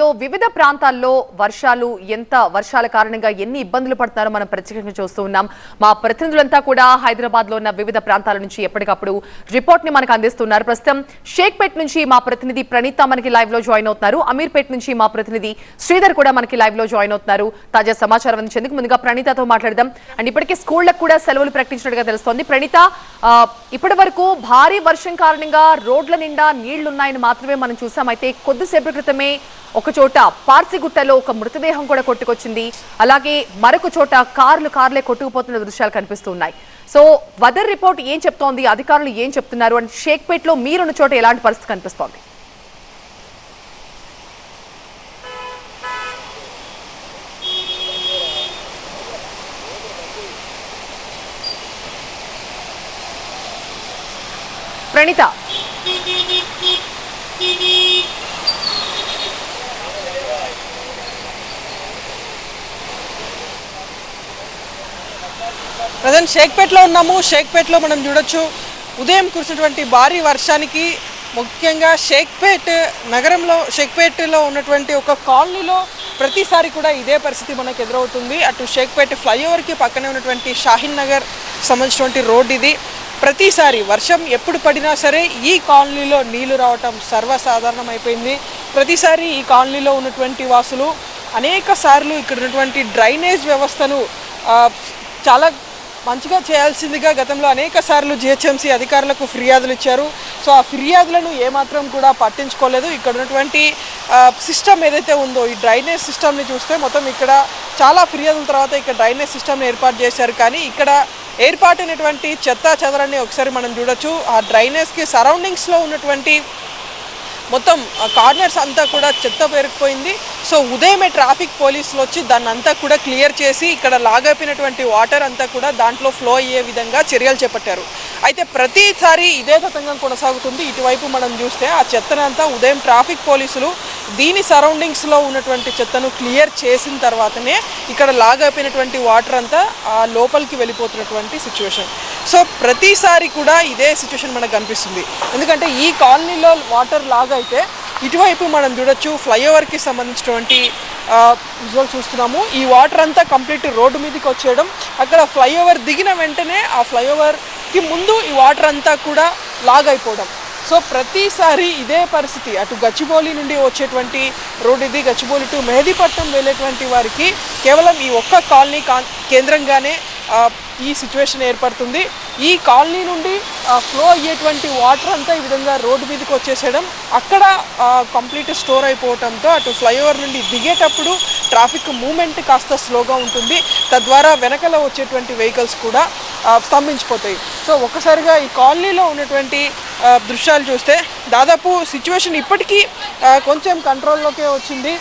లో వివిధ ప్రాంతాల్లో వర్షాలు ఎంత వర్షాల కారణంగా ఎన్ని ఇబ్బందులు పడుతున్నారో మనం ప్రత్యేకంగా చూస్తూ ఉన్నాం. మా ప్రతినిధులంతా కూడా హైదరాబాద్లో ఉన్న వివిధ ప్రాంతాల నుంచి ఎప్పటికప్పుడు రిపోర్ట్ని మనకు అందిస్తున్నారు. ప్రస్తుతం షేక్పేట్ నుంచి మా ప్రతినిధి ప్రణీత మనకి లైవ్లో జాయిన్ అవుతున్నారు. అమీర్పేట్ నుంచి మా ప్రతినిధి శ్రీధర్ కూడా మనకి లైవ్లో జాయిన్ అవుతున్నారు. తాజా సమాచారం అందించేందుకు ముందుగా ప్రణీతతో మాట్లాడదాం. అండ్ ఇప్పటికే స్కూళ్ళకు కూడా సెలవులు ప్రకటించినట్టుగా తెలుస్తోంది. ప్రణీత ఇప్పటి వరకు భారీ వర్షం కారణంగా రోడ్ల నిండా నీళ్ళున్నాయని మాత్రమే మనం చూసాం. అయితే కొద్దిసేపు క్రితమే ఒక చోట పార్సిగుట్టలో ఒక మృతదేహం కూడా కొట్టుకొచ్చింది. అలాగే మరొక చోట కార్లు కార్లే కొట్టుకుపోతున్న దృశ్యాలు కనిపిస్తున్నాయి. సో వెదర్ రిపోర్ట్ ఏం చెప్తోంది? అధికారులు ఏం చెప్తున్నారు? అండ్ షేక్పేట్లో మీరున్న చోట ఎలాంటి పరిస్థితి కనిపిస్తోంది? ప్రణీత. ప్రజెంట్ షేక్పేట్లో ఉన్నాము. షేక్పేట్లో మనం చూడొచ్చు. ఉదయం కురిసినటువంటి భారీ వర్షానికి ముఖ్యంగా షేక్పేట్ నగరంలో షేక్పేట్లో ఉన్నటువంటి ఒక కాలనీలో ప్రతిసారి కూడా ఇదే పరిస్థితి మనకు ఎదురవుతుంది. అటు షేక్పేట్ ఫ్లైఓవర్కి పక్కనే ఉన్నటువంటి షాహీన్ నగర్ సంబంధించినటువంటి రోడ్ ఇది. ప్రతిసారి వర్షం ఎప్పుడు పడినా సరే ఈ కాలనీలో నీళ్ళు రావటం సర్వసాధారణం అయిపోయింది. ప్రతిసారి ఈ కాలనీలో ఉన్నటువంటి వాసులు అనేక సార్లు ఇక్కడ ఉన్నటువంటి డ్రైనేజ్ వ్యవస్థను చాలా మంచిగా చేయాల్సిందిగా గతంలో అనేక సార్లు జిహెచ్ఎంసీ అధికారులకు ఫిర్యాదులు ఇచ్చారు. సో ఆ ఫిర్యాదులను ఏమాత్రం కూడా పట్టించుకోలేదు. ఇక్కడ ఉన్నటువంటి సిస్టమ్ ఏదైతే ఉందో ఈ డ్రైనేజ్ సిస్టమ్ని చూస్తే మొత్తం ఇక్కడ చాలా ఫిర్యాదుల తర్వాత ఇక్కడ డ్రైనేజ్ సిస్టమ్ని ఏర్పాటు చేశారు. కానీ ఇక్కడ ఏర్పాటైనటువంటి చెత్త చెదరాన్ని ఒకసారి మనం చూడొచ్చు. ఆ డ్రైనేజ్కి సరౌండింగ్స్లో ఉన్నటువంటి మొత్తం కార్నర్స్ అంతా కూడా చెత్త పేరుకుపోయింది. సో ఉదయమే ట్రాఫిక్ పోలీసులు వచ్చి దాన్ని అంతా కూడా క్లియర్ చేసి ఇక్కడ లాగైపోయినటువంటి వాటర్ అంతా కూడా దాంట్లో ఫ్లో అయ్యే విధంగా చర్యలు చేపట్టారు. అయితే ప్రతిసారి ఇదే తతంగం కొనసాగుతుంది. ఇటువైపు మనం చూస్తే ఆ చెత్తనంతా ఉదయం ట్రాఫిక్ పోలీసులు దీని సరౌండింగ్స్లో ఉన్నటువంటి చెత్తను క్లియర్ చేసిన తర్వాతనే ఇక్కడ లాగైపోయినటువంటి వాటర్ అంతా ఆ లోపలికి వెళ్ళిపోతున్నటువంటి సిచ్యువేషన్. సో ప్రతిసారి కూడా ఇదే సిచ్యువేషన్ మనకు కనిపిస్తుంది. ఎందుకంటే ఈ కాలనీలో వాటర్ లాగ్ అయితే ఇటువైపు మనం చూడొచ్చు ఫ్లైఓవర్కి సంబంధించినటువంటి విజువల్ చూస్తున్నాము. ఈ వాటర్ అంతా కంప్లీట్ రోడ్డు మీదకి వచ్చేయడం అక్కడ ఫ్లైఓవర్ దిగిన వెంటనే ఆ ఫ్లైఓవర్కి ముందు ఈ వాటర్ అంతా కూడా లాగ్ అయిపోవడం సో ప్రతిసారి ఇదే పరిస్థితి. అటు గచ్చిబౌలి నుండి వచ్చేటువంటి రోడ్ ఇది గచ్చిబౌలి టు మెహదీపట్నం వెళ్ళేటువంటి వారికి కేవలం ఈ ఒక్క కాలనీ కా- కేంద్రంగానే ఈ సిచ్యువేషన్ ఏర్పడుతుంది. ఈ కాలనీ నుండి ఫ్లో అయ్యేటువంటి వాటర్ అంతా ఈ విధంగా రోడ్డు మీదకి వచ్చేసేయడం అక్కడ కంప్లీట్ స్టోర్ అయిపోవడంతో అటు ఫ్లైఓవర్ నుండి దిగేటప్పుడు ట్రాఫిక్ మూమెంట్ కాస్త స్లోగా ఉంటుంది. తద్వారా వెనకల వచ్చేటువంటి వెహికల్స్ కూడా స్తంభించిపోతాయి. సో ఒక్కసారిగా ఈ కాలనీలో ఉన్నటువంటి దృశ్యాలు చూస్తే దాదాపు సిచ్యువేషన్ ఇప్పటికీ కొంచెం కంట్రోల్లోకే వచ్చింది.